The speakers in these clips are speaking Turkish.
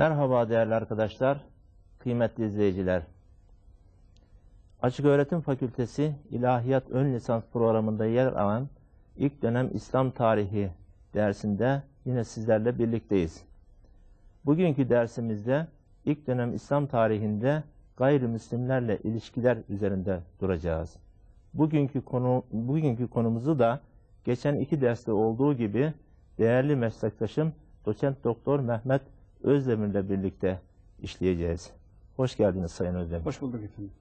Merhaba değerli arkadaşlar, kıymetli izleyiciler. Açık Öğretim Fakültesi İlahiyat Ön Lisans programında yer alan ilk dönem İslam tarihi dersinde yine sizlerle birlikteyiz. Bugünkü dersimizde ilk dönem İslam tarihinde gayrimüslimlerle ilişkiler üzerinde duracağız. Bugünkü konu bugünkü konumuzu da geçen iki derste olduğu gibi değerli meslektaşım doçent doktor Mehmet Özdemir'le birlikte işleyeceğiz. Hoş geldiniz Sayın Özdemir. Hoş bulduk efendim.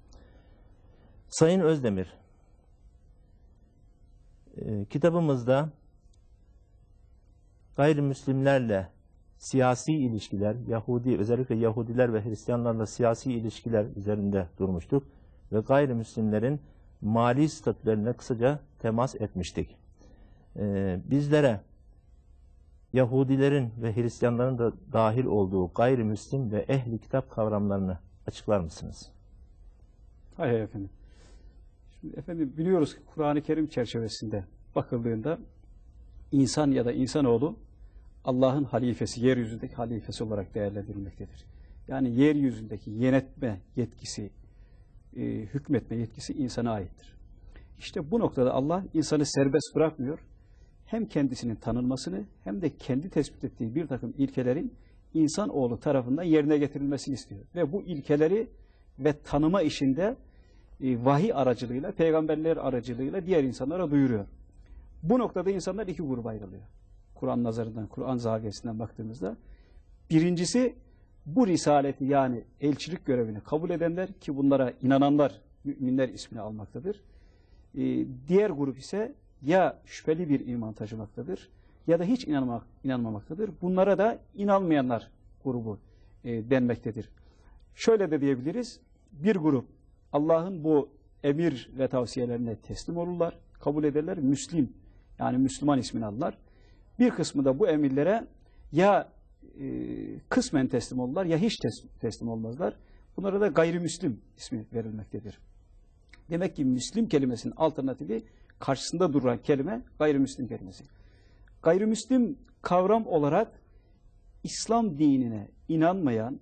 Sayın Özdemir, e, kitabımızda gayrimüslimlerle siyasi ilişkiler, Yahudi özellikle Yahudiler ve Hristiyanlarla siyasi ilişkiler üzerinde durmuştuk ve gayrimüslimlerin mali statülerine kısaca temas etmiştik. E, bizlere Yahudilerin ve Hristiyanların da dahil olduğu gayrimüslim ve ehli kitap kavramlarını açıklar mısınız? Hayır efendim. Şimdi efendim biliyoruz ki Kur'an-ı Kerim çerçevesinde bakıldığında insan ya da insanoğlu Allah'ın halifesi, yeryüzündeki halifesi olarak değerlendirilmektedir. Yani yeryüzündeki yönetme yetkisi, e, hükmetme yetkisi insana aittir. İşte bu noktada Allah insanı serbest bırakmıyor. Hem kendisinin tanınmasını hem de kendi tespit ettiği bir takım ilkelerin insanoğlu tarafından yerine getirilmesini istiyor. Ve bu ilkeleri ve tanıma işinde e, vahiy aracılığıyla, peygamberler aracılığıyla diğer insanlara duyuruyor. Bu noktada insanlar iki gruba ayrılıyor. Kur'an nazarından, Kur'an zaviyesinden baktığımızda. Birincisi bu risaleti yani elçilik görevini kabul edenler ki bunlara inananlar, müminler ismini almaktadır. E, diğer grup ise ya şüpheli bir iman taşımaktadır ya da hiç inanmak, inanmamaktadır. Bunlara da inanmayanlar grubu e, denmektedir. Şöyle de diyebiliriz. Bir grup Allah'ın bu emir ve tavsiyelerine teslim olurlar, kabul ederler. Müslim yani Müslüman ismini alırlar. Bir kısmı da bu emirlere ya e, kısmen teslim olurlar ya hiç teslim olmazlar. Bunlara da gayrimüslim ismi verilmektedir. Demek ki Müslim kelimesinin alternatifi karşısında duran kelime gayrimüslim kelimesi. Gayrimüslim kavram olarak İslam dinine inanmayan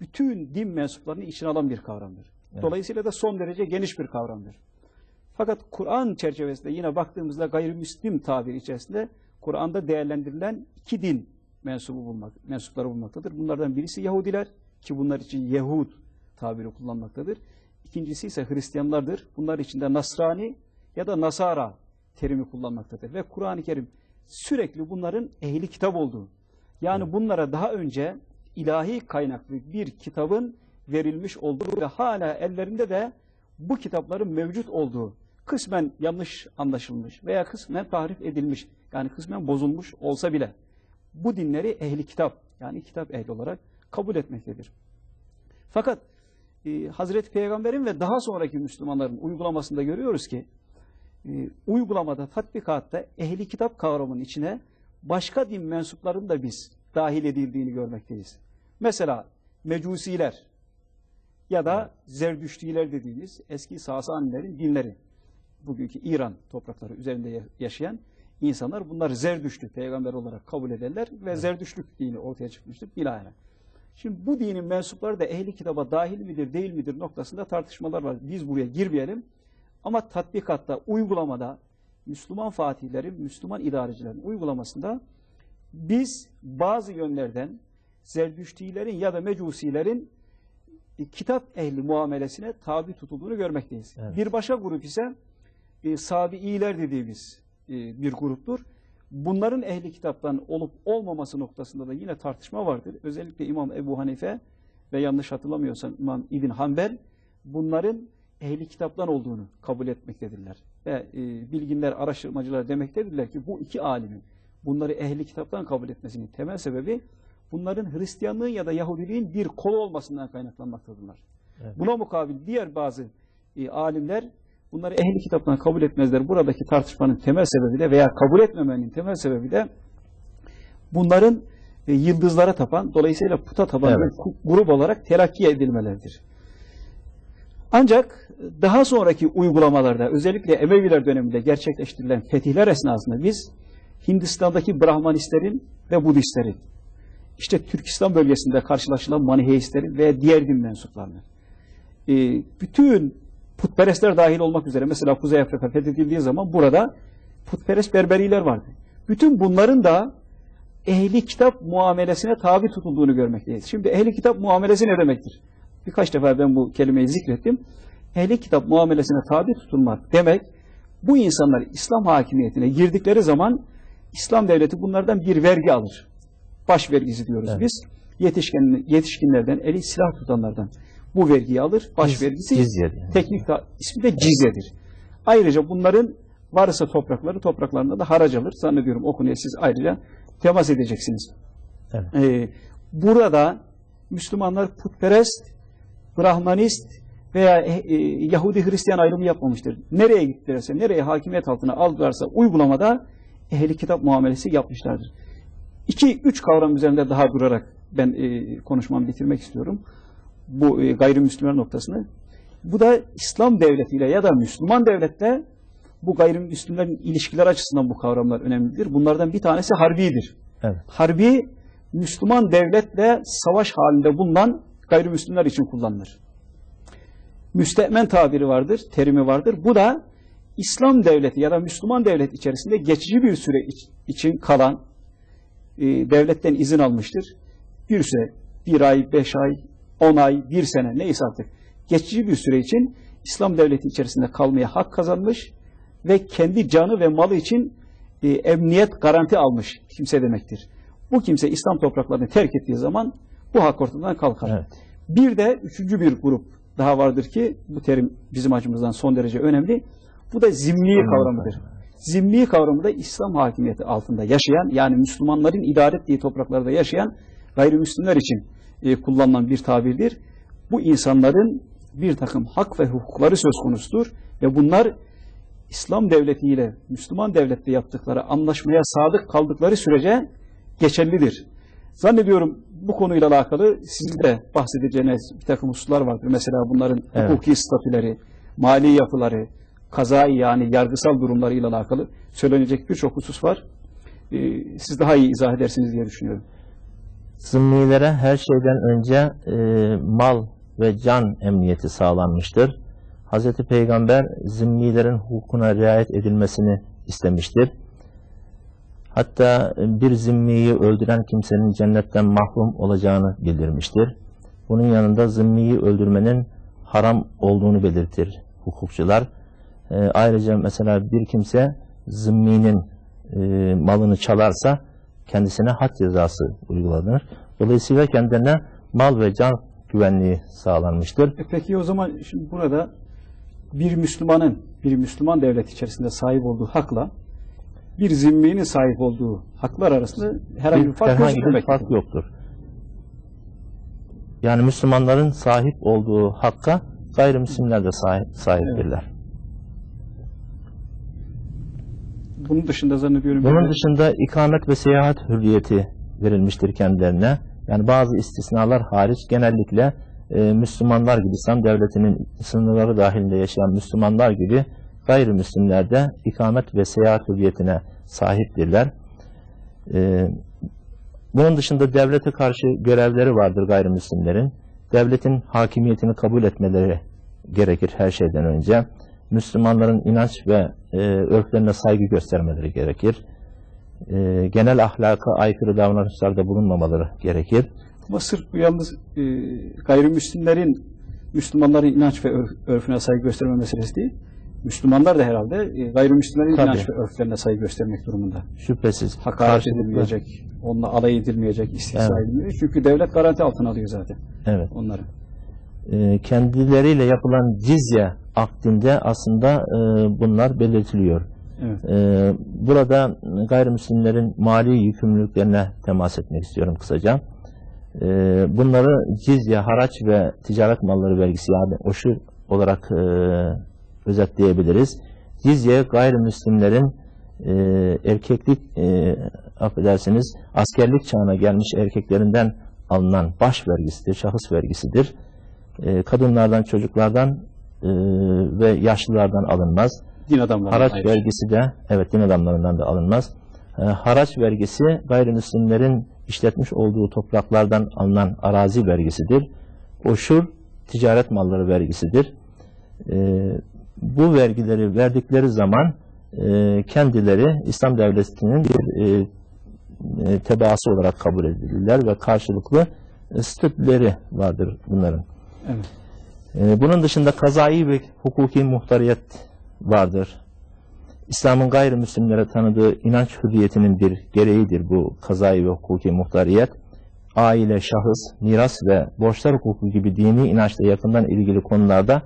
bütün din mensuplarını içine alan bir kavramdır. Evet. Dolayısıyla da son derece geniş bir kavramdır. Fakat Kur'an çerçevesinde yine baktığımızda gayrimüslim tabiri içerisinde Kur'an'da değerlendirilen iki din mensubu bulmak, mensupları bulmaktadır. Bunlardan birisi Yahudiler ki bunlar için Yehud tabiri kullanmaktadır. İkincisi ise Hristiyanlardır. Bunlar için de Nasrani ya da Nasara terimi kullanmaktadır. Ve Kur'an-ı Kerim sürekli bunların ehli kitap olduğu, yani evet. bunlara daha önce ilahi kaynaklı bir kitabın verilmiş olduğu ve hala ellerinde de bu kitapların mevcut olduğu, kısmen yanlış anlaşılmış veya kısmen tahrif edilmiş, yani kısmen bozulmuş olsa bile bu dinleri ehli kitap, yani kitap ehli olarak kabul etmektedir. Fakat e, Hazreti Peygamber'in ve daha sonraki Müslümanların uygulamasında görüyoruz ki e, uygulamada, tatbikatta ehli kitap kavramının içine başka din mensuplarının da biz dahil edildiğini görmekteyiz. Mesela mecusiler ya da zerdüştiler dediğimiz eski Sasanilerin dinleri. Bugünkü İran toprakları üzerinde yaşayan insanlar bunlar zerdüştü peygamber olarak kabul ederler ve evet. zerdüşlük dini ortaya çıkmıştır bilahare. Şimdi bu dinin mensupları da ehli kitaba dahil midir değil midir noktasında tartışmalar var. Biz buraya girmeyelim. Ama tatbikatta, uygulamada Müslüman fatihlerin, Müslüman idarecilerin uygulamasında biz bazı yönlerden Zerdüştilerin ya da Mecusilerin e, kitap ehli muamelesine tabi tutulduğunu görmekteyiz. Evet. Bir başka grup ise e, Sabi'iler dediğimiz e, bir gruptur. Bunların ehli kitaptan olup olmaması noktasında da yine tartışma vardır. Özellikle İmam Ebu Hanife ve yanlış hatırlamıyorsam İmam İbn Hanbel bunların ehli kitaptan olduğunu kabul etmektedirler. Ve e, bilginler, araştırmacılar demektedirler ki bu iki alimin bunları ehli kitaptan kabul etmesinin temel sebebi bunların Hristiyanlığın ya da Yahudiliğin bir kolu olmasından kaynaklanmaktadırlar. Evet. Buna mukabil diğer bazı e, alimler bunları ehli kitaptan kabul etmezler. Buradaki tartışmanın temel sebebi de veya kabul etmemenin temel sebebi de bunların e, yıldızlara tapan, dolayısıyla puta tapan evet. bir grup olarak telakki edilmeleridir. Ancak daha sonraki uygulamalarda özellikle Emeviler döneminde gerçekleştirilen fetihler esnasında biz Hindistan'daki Brahmanistlerin ve Budistlerin işte Türkistan bölgesinde karşılaşılan maniheistlerin ve diğer din mensuplarının. E, bütün putperestler dahil olmak üzere mesela Kuzey Afrika fethedildiği zaman burada putperest Berberiler vardı. Bütün bunların da ehli kitap muamelesine tabi tutulduğunu görmekteyiz. Şimdi ehli kitap muamelesi ne demektir? Birkaç defa ben bu kelimeyi zikrettim. Ehli kitap muamelesine tabi tutulmak demek bu insanlar İslam hakimiyetine girdikleri zaman İslam devleti bunlardan bir vergi alır. Baş vergisi diyoruz Evet. biz. Yetişkin, yetişkinlerden, eli silah tutanlardan bu vergiyi alır. Baş Ciz- vergisi cizye diyor. teknik ismi de cizyedir. Ayrıca bunların varsa toprakları topraklarında da harac alır. Zannediyorum o konuya siz ayrıca temas edeceksiniz. Evet. Ee, burada Müslümanlar putperest, Brahmanist veya e, e, Yahudi Hristiyan ayrımı yapmamıştır. Nereye gittilerse, nereye hakimiyet altına aldılarsa uygulamada ehli kitap muamelesi yapmışlardır. İki, üç kavram üzerinde daha durarak ben e, konuşmamı bitirmek istiyorum. Bu e, gayrimüslimler noktasını. Bu da İslam devletiyle ya da Müslüman devletle bu gayrimüslimlerin ilişkiler açısından bu kavramlar önemlidir. Bunlardan bir tanesi harbidir. Evet. Harbi Müslüman devletle savaş halinde bulunan gayrimüslimler için kullanılır. Müstemen tabiri vardır, terimi vardır. Bu da İslam devleti ya da Müslüman devlet içerisinde geçici bir süre iç- için kalan e, devletten izin almıştır. Bir süre, bir ay, beş ay, on ay, bir sene neyse artık geçici bir süre için İslam devleti içerisinde kalmaya hak kazanmış ve kendi canı ve malı için e, emniyet garanti almış kimse demektir. Bu kimse İslam topraklarını terk ettiği zaman bu hak ortadan kalkar. Evet. Bir de üçüncü bir grup daha vardır ki bu terim bizim açımızdan son derece önemli. Bu da zimmi kavramıdır. Zimmi kavramı da İslam hakimiyeti altında yaşayan yani Müslümanların idare ettiği topraklarda yaşayan gayrimüslimler için e, kullanılan bir tabirdir. Bu insanların bir takım hak ve hukukları söz konusudur ve bunlar İslam devletiyle Müslüman devletle yaptıkları anlaşmaya sadık kaldıkları sürece geçerlidir. Zannediyorum bu konuyla alakalı sizin de bahsedeceğiniz bir takım hususlar vardır. Mesela bunların Evet. hukuki statüleri, mali yapıları, kazai yani yargısal durumlarıyla alakalı söylenecek birçok husus var. Ee, siz daha iyi izah edersiniz diye düşünüyorum. Zımmilere her şeyden önce e, mal ve can emniyeti sağlanmıştır. Hz. Peygamber zimmilerin hukukuna riayet edilmesini istemiştir. Hatta bir zimmiyi öldüren kimsenin cennetten mahrum olacağını bildirmiştir. Bunun yanında zimmiyi öldürmenin haram olduğunu belirtir hukukçular. E, ayrıca mesela bir kimse zimminin e, malını çalarsa kendisine had cezası uygulanır. Dolayısıyla kendilerine mal ve can güvenliği sağlanmıştır. E peki o zaman şimdi burada bir Müslümanın, bir Müslüman devlet içerisinde sahip olduğu hakla bir zimminin sahip olduğu haklar arasında herhangi bir fark herhangi bir fark yoktur. Yani Müslümanların sahip olduğu hakka gayrimüslimler de sahip, sahiptirler. Bunun dışında zannediyorum Bunun de- dışında ikamet ve seyahat hürriyeti verilmiştir kendilerine. Yani bazı istisnalar hariç genellikle e, Müslümanlar gibi İslam devletinin sınırları dahilinde yaşayan Müslümanlar gibi gayrimüslimler de ikamet ve seyahat hürriyetine sahiptirler. E, bunun dışında devlete karşı görevleri vardır gayrimüslimlerin. Devletin hakimiyetini kabul etmeleri gerekir her şeyden önce. Müslümanların inanç ve e, örflerine saygı göstermeleri gerekir. E, genel ahlaka aykırı davranışlarda bulunmamaları gerekir. Ama sırf bu yalnız e, gayrimüslimlerin Müslümanların inanç ve örf- örfüne saygı gösterme meselesi değil. Müslümanlar da herhalde e, gayrimüslimlerin Tabii. inanç ve örflerine saygı göstermek durumunda. Şüphesiz. Hakaret edilmeyecek, onunla alay edilmeyecek, istihza Evet. edilmeyecek. Çünkü devlet garanti altına alıyor zaten Evet. onları. E, kendileriyle yapılan cizye akdinde aslında e, bunlar belirtiliyor. Evet. Ee, burada gayrimüslimlerin mali yükümlülüklerine temas etmek istiyorum kısaca. Ee, bunları cizye, haraç ve ticaret malları vergisi yani oşu olarak e, özetleyebiliriz. Cizye gayrimüslimlerin e, erkeklik, e, affedersiniz, askerlik çağına gelmiş erkeklerinden alınan baş vergisidir, şahıs vergisidir. E, kadınlardan, çocuklardan e, ve yaşlılardan alınmaz. Din adamları. Haraç ayrıca. vergisi de evet din adamlarından da alınmaz. E, haraç vergisi gayrimüslimlerin işletmiş olduğu topraklardan alınan arazi vergisidir. Oşur ticaret malları vergisidir. E, bu vergileri verdikleri zaman e, kendileri İslam devletinin bir e, e, tebaası olarak kabul edilirler ve karşılıklı e, statüleri vardır bunların. Evet. E, bunun dışında kazai ve hukuki muhtariyet vardır. İslam'ın gayrimüslimlere tanıdığı inanç hürriyetinin bir gereğidir bu kazai ve hukuki muhtariyet. Aile, şahıs, miras ve borçlar hukuku gibi dini inançla yakından ilgili konularda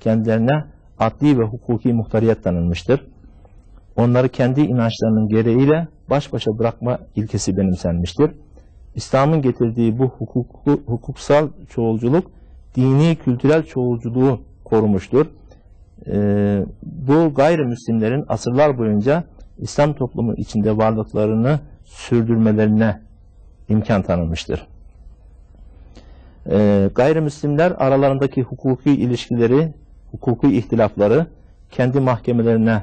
kendilerine adli ve hukuki muhtariyet tanınmıştır. Onları kendi inançlarının gereğiyle baş başa bırakma ilkesi benimsenmiştir. İslam'ın getirdiği bu hukuklu, hukuksal çoğulculuk dini kültürel çoğulculuğu korumuştur. Ee, bu gayrimüslimlerin asırlar boyunca İslam toplumu içinde varlıklarını sürdürmelerine imkan tanınmıştır. Ee, gayrimüslimler aralarındaki hukuki ilişkileri, hukuki ihtilafları kendi mahkemelerine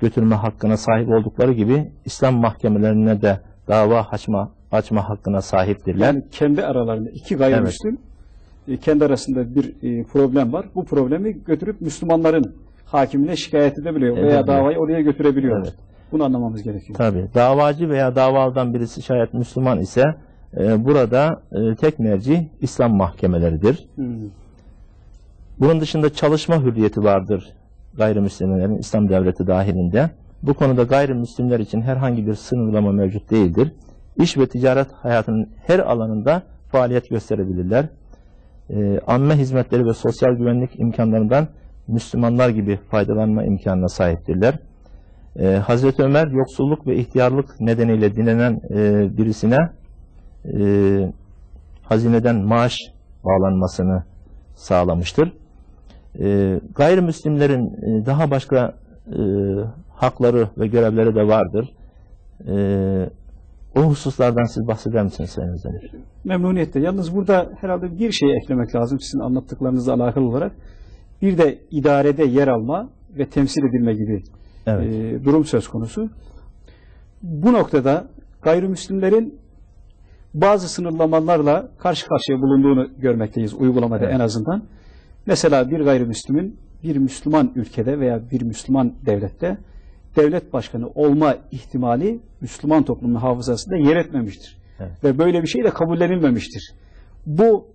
götürme hakkına sahip oldukları gibi İslam mahkemelerine de dava açma, açma hakkına sahiptirler. Yani kendi aralarında iki gayrimüslim e, kendi arasında bir e, problem var. Bu problemi götürüp Müslümanların hakimine şikayet edebiliyor veya Edebiliyor. davayı oraya götürebiliyor. Evet. Bunu anlamamız gerekiyor. Tabi davacı veya davalıdan birisi şayet Müslüman ise e, burada e, tek merci İslam mahkemeleridir. Hmm. Bunun dışında çalışma hürriyeti vardır gayrimüslimlerin İslam devleti dahilinde. Bu konuda gayrimüslimler için herhangi bir sınırlama mevcut değildir. İş ve ticaret hayatının her alanında faaliyet gösterebilirler. E, amme hizmetleri ve sosyal güvenlik imkanlarından Müslümanlar gibi faydalanma imkanına sahiptirler. E, Hazreti Ömer yoksulluk ve ihtiyarlık nedeniyle dinlenen e, birisine e, hazineden maaş bağlanmasını sağlamıştır. E, gayrimüslimlerin e, daha başka e, hakları ve görevleri de vardır. E, o hususlardan siz bahseder misiniz Sayın Özdemir? Memnuniyetle. Yalnız burada herhalde bir şey eklemek lazım sizin anlattıklarınızla alakalı olarak. Bir de idarede yer alma ve temsil edilme gibi Evet. e, durum söz konusu. Bu noktada gayrimüslimlerin bazı sınırlamalarla karşı karşıya bulunduğunu görmekteyiz uygulamada Evet. en azından. Mesela bir gayrimüslimin bir Müslüman ülkede veya bir Müslüman devlette devlet başkanı olma ihtimali Müslüman toplumun hafızasında yer etmemiştir. Evet. Ve böyle bir şey de kabullenilmemiştir. Bu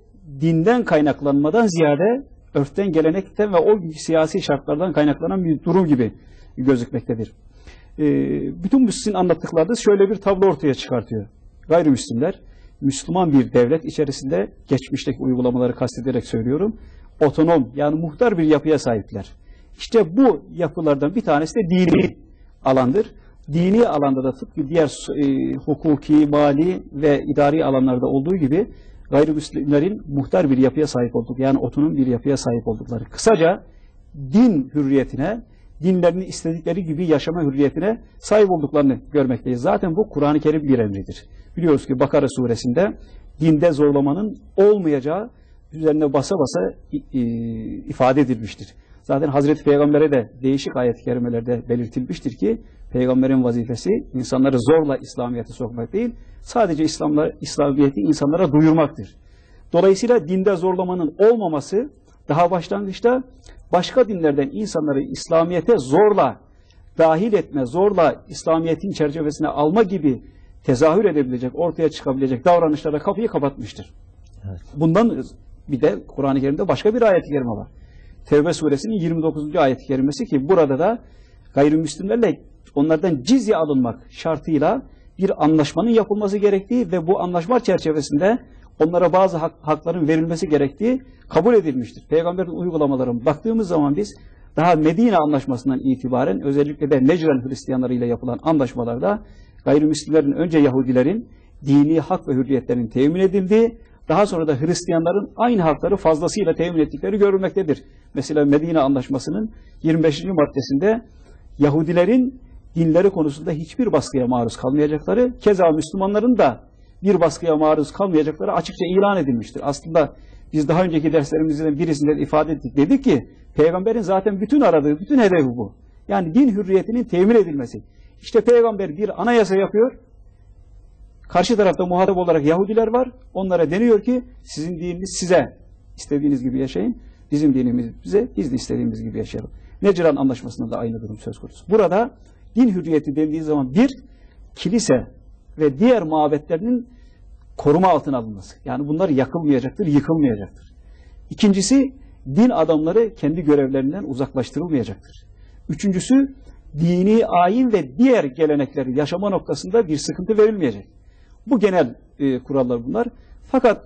dinden kaynaklanmadan ziyade örften, gelenekten ve o siyasi şartlardan kaynaklanan bir durum gibi gözükmektedir. Ee, bütün bu sizin anlattıklarınız şöyle bir tablo ortaya çıkartıyor. Gayrimüslimler, Müslüman bir devlet içerisinde geçmişteki uygulamaları kastederek söylüyorum, otonom yani muhtar bir yapıya sahipler. İşte bu yapılardan bir tanesi de dini alandır. Dini alanda da tıpkı diğer e, hukuki, mali ve idari alanlarda olduğu gibi gayrimüslimlerin muhtar bir yapıya sahip olduk. Yani otonom bir yapıya sahip oldukları. Kısaca din hürriyetine, dinlerini istedikleri gibi yaşama hürriyetine sahip olduklarını görmekteyiz. Zaten bu Kur'an-ı Kerim bir emridir. Biliyoruz ki Bakara suresinde dinde zorlamanın olmayacağı üzerine basa basa ifade edilmiştir. Zaten Hazreti Peygamber'e de değişik ayet-i kerimelerde belirtilmiştir ki peygamberin vazifesi insanları zorla İslamiyet'e sokmak değil, sadece İslamla, İslamiyet'i insanlara duyurmaktır. Dolayısıyla dinde zorlamanın olmaması daha başlangıçta başka dinlerden insanları İslamiyet'e zorla dahil etme, zorla İslamiyet'in çerçevesine alma gibi tezahür edebilecek, ortaya çıkabilecek davranışlara kapıyı kapatmıştır. Evet. Bundan bir de Kur'an-ı Kerim'de başka bir ayet-i kerime var. Tevbe suresinin 29. ayet-i kerimesi ki burada da gayrimüslimlerle onlardan cizye alınmak şartıyla bir anlaşmanın yapılması gerektiği ve bu anlaşma çerçevesinde onlara bazı hak- hakların verilmesi gerektiği kabul edilmiştir. Peygamberin uygulamalarına baktığımız zaman biz daha Medine anlaşmasından itibaren özellikle de Necran Hristiyanlarıyla yapılan anlaşmalarda gayrimüslimlerin önce Yahudilerin dini hak ve hürriyetlerinin temin edildiği, daha sonra da Hristiyanların aynı hakları fazlasıyla temin ettikleri görülmektedir. Mesela Medine Anlaşması'nın 25. maddesinde Yahudilerin dinleri konusunda hiçbir baskıya maruz kalmayacakları, keza Müslümanların da bir baskıya maruz kalmayacakları açıkça ilan edilmiştir. Aslında biz daha önceki derslerimizden birisinde de ifade ettik. Dedik ki peygamberin zaten bütün aradığı, bütün hedefi bu. Yani din hürriyetinin temin edilmesi. İşte peygamber bir anayasa yapıyor. Karşı tarafta muhatap olarak Yahudiler var. Onlara deniyor ki sizin dininiz size istediğiniz gibi yaşayın. Bizim dinimiz bize, biz de istediğimiz gibi yaşayalım. Necran Anlaşması'nda da aynı durum söz konusu. Burada din hürriyeti dendiği zaman bir, kilise ve diğer mabetlerinin koruma altına alınması. Yani bunlar yakılmayacaktır, yıkılmayacaktır. İkincisi, din adamları kendi görevlerinden uzaklaştırılmayacaktır. Üçüncüsü, dini ayin ve diğer gelenekleri yaşama noktasında bir sıkıntı verilmeyecek. Bu genel e, kurallar bunlar. Fakat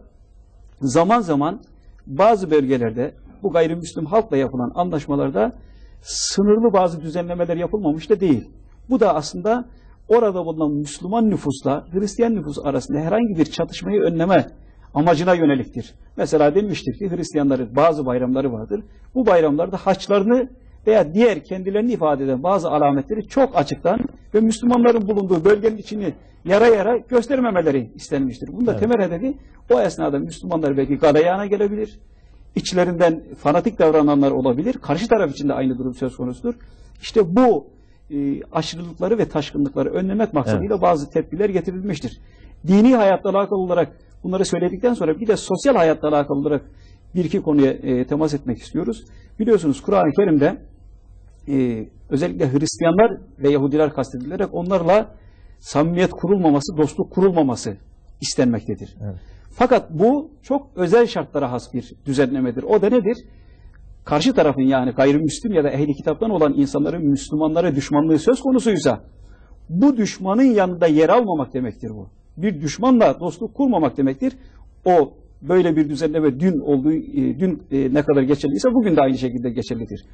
zaman zaman bazı bölgelerde bu gayrimüslim halkla yapılan anlaşmalarda sınırlı bazı düzenlemeler yapılmamış da değil. Bu da aslında orada bulunan Müslüman nüfusla Hristiyan nüfus arasında herhangi bir çatışmayı önleme amacına yöneliktir. Mesela demiştir ki Hristiyanların bazı bayramları vardır. Bu bayramlarda haçlarını veya diğer kendilerini ifade eden bazı alametleri çok açıktan ve Müslümanların bulunduğu bölgenin içini yara yara göstermemeleri istenmiştir. Bunda Evet. temel hedefi o esnada Müslümanlar belki galeyana gelebilir. İçlerinden fanatik davrananlar olabilir. Karşı taraf için de aynı durum söz konusudur. İşte bu e, aşırılıkları ve taşkınlıkları önlemek maksadıyla bazı tedbirler getirilmiştir. Dini hayatla alakalı olarak bunları söyledikten sonra bir de sosyal hayatla alakalı olarak bir iki konuya e, temas etmek istiyoruz. Biliyorsunuz Kur'an-ı Kerim'de e, özellikle Hristiyanlar ve Yahudiler kastedilerek onlarla samimiyet kurulmaması, dostluk kurulmaması istenmektedir. Evet. Fakat bu çok özel şartlara has bir düzenlemedir. O da nedir? Karşı tarafın yani gayrimüslim ya da ehli kitaptan olan insanların Müslümanlara düşmanlığı söz konusuysa bu düşmanın yanında yer almamak demektir bu. Bir düşmanla dostluk kurmamak demektir. O böyle bir düzenleme dün olduğu e, dün e, ne kadar geçerliyse bugün de aynı şekilde geçerlidir.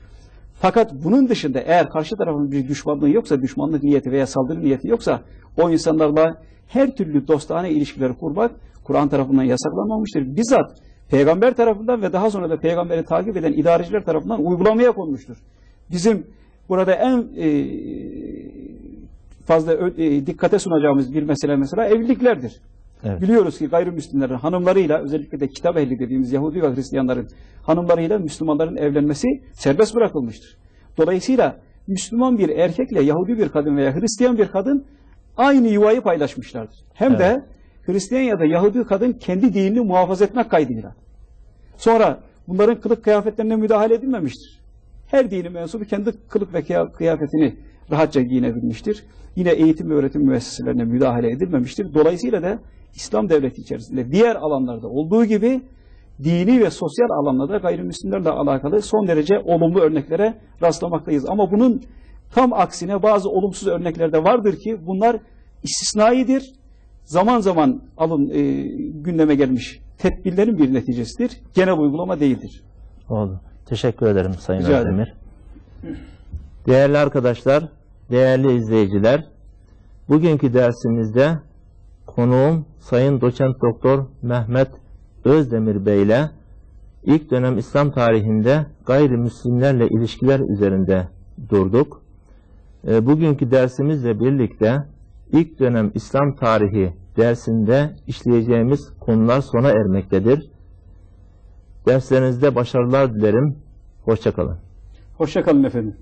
Fakat bunun dışında eğer karşı tarafın bir düşmanlığı yoksa, düşmanlık niyeti veya saldırı niyeti yoksa o insanlarla her türlü dostane ilişkileri kurmak Kur'an tarafından yasaklanmamıştır. Bizzat peygamber tarafından ve daha sonra da peygamberi takip eden idareciler tarafından uygulamaya konmuştur. Bizim burada en e, fazla e, dikkate sunacağımız bir mesele mesela evliliklerdir. Evet. Biliyoruz ki gayrimüslimlerin hanımlarıyla özellikle de kitap ehli dediğimiz Yahudi ve Hristiyanların hanımlarıyla Müslümanların evlenmesi serbest bırakılmıştır. Dolayısıyla Müslüman bir erkekle Yahudi bir kadın veya Hristiyan bir kadın aynı yuvayı paylaşmışlardır. Hem de Hristiyan ya da Yahudi kadın kendi dinini muhafaza etmek kaydıyla. Sonra bunların kılık kıyafetlerine müdahale edilmemiştir. Her dini mensubu kendi kılık ve kıya- kıyafetini rahatça giyinebilmiştir. Yine eğitim ve öğretim müesseselerine müdahale edilmemiştir. Dolayısıyla da İslam devleti içerisinde diğer alanlarda olduğu gibi dini ve sosyal alanlarda gayrimüslimlerle alakalı son derece olumlu örneklere rastlamaktayız. Ama bunun tam aksine bazı olumsuz örnekler de vardır ki bunlar istisnaidir. Zaman zaman alın e, gündeme gelmiş tedbirlerin bir neticesidir. Genel uygulama değildir. Oldu. Teşekkür ederim Sayın Rica. Özdemir. Değerli arkadaşlar, değerli izleyiciler, bugünkü dersimizde konuğum Sayın Doçent Doktor Mehmet Özdemir Bey ile ilk dönem İslam tarihinde gayrimüslimlerle ilişkiler üzerinde durduk. E, Bugünkü dersimizle birlikte ilk dönem İslam tarihi dersinde işleyeceğimiz konular sona ermektedir. Derslerinizde başarılar dilerim. Hoşçakalın. Hoşçakalın efendim.